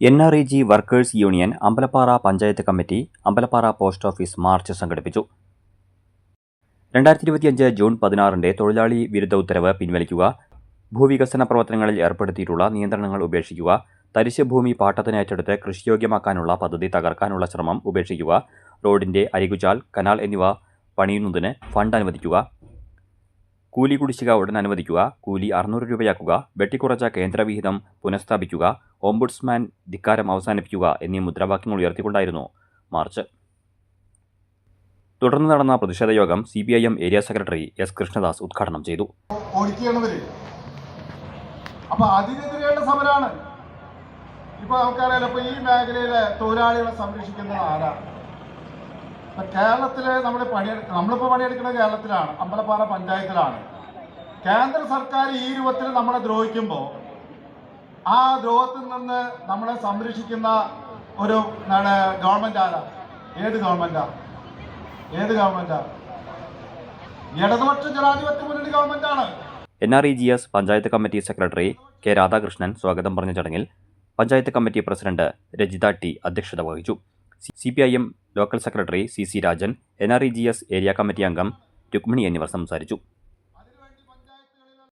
N R E G workers union Ambalappara panchayat committee Ambalappara post office March സംഘടിപ്പിച്ചു. രണ്ടായിരത്തി ഇരുപത്തിയഞ്ച് June പതിനാറിന്റെ തൊഴിലാളി വിരുദ്ധ ഉത്തരവ് പിൻവലിക്കുക ഭൂവികസന പ്രവർത്തനങ്ങളിൽ ഏർപ്പെടുത്തിയിട്ടുള്ള നിയന്ത്രണങ്ങൾ ഉപേക്ഷിക്കുക തരിശ് ഭൂമി പാട്ടത്തിന് ഏറ്റെടുത്ത് കൃഷിയോഗ്യമാക്കാനുള്ള പദ്ധതി തകർക്കാനുള്ള ശ്രമം ഉപേക്ഷിക്കുക റോഡിന്റെ അരികുചാൽ കനാൽ എന്നിവ പണിയുന്നതിന് ഫണ്ട് അനുവദിക്കുക കൂലി കുടിശ്ശിക ഉടൻ അനുവദിക്കുക കൂലി അറുന്നൂറ് രൂപയാക്കുക വെട്ടിക്കുറച്ച കേന്ദ്രവിഹിതം പുനഃസ്ഥാപിക്കുക ഓംബുഡ്സ്മാൻ ധിക്കാരം അവസാനിപ്പിക്കുക എന്നീ മുദ്രാവാക്യങ്ങൾ ഉയർത്തിക്കൊണ്ടായിരുന്നു മാർച്ച്. തുടർന്ന് നടന്ന പ്രതിഷേധ യോഗം C P I M area secretary S Krishnadas ഉദ്ഘാടനം ചെയ്തു. അപ്പോൾ സമരമാണ് ഇപ്പൊ നമുക്കറിയാലോ ഈ മേഖലയിലെ തൊഴിലാളികളെ സംരക്ഷിക്കുന്നത് ആരാണ്? കേരളത്തിൽ നമ്മൾ പണിയെടുക്ക നമ്മളിപ്പോ പണിയെടുക്കുന്നത് കേരളത്തിലാണ് അമ്പലപ്പാറ പഞ്ചായത്തിലാണ്. കേന്ദ്ര സർക്കാർ ഈ രൂപത്തിൽ നമ്മളെ ദ്രോഹിക്കുമ്പോൾ ആ ദ്രോഹത്തിൽ നിന്ന് നമ്മളെ സംരക്ഷിക്കുന്ന ഒരു എന്താണ് ഗവൺമെന്റ് ആരാ? ഏത് ഗവൺമെന്റാ? ഏത് ഗവൺമെന്റാ? ഇടതുപക്ഷ ജനാധിപത്യ മുന്നണി ഗവൺമെന്റ് ആണ് N R E G S panchayat committee secretary K Radhakrishnan സ്വാഗതം പറഞ്ഞ ചടങ്ങിൽ panchayat committee president Rajitha T അധ്യക്ഷത വഹിച്ചു. C P I M local secretary C C Rajan N R E G S area committee അംഗം രുക്മിണി എന്നിവർ സംസാരിച്ചു.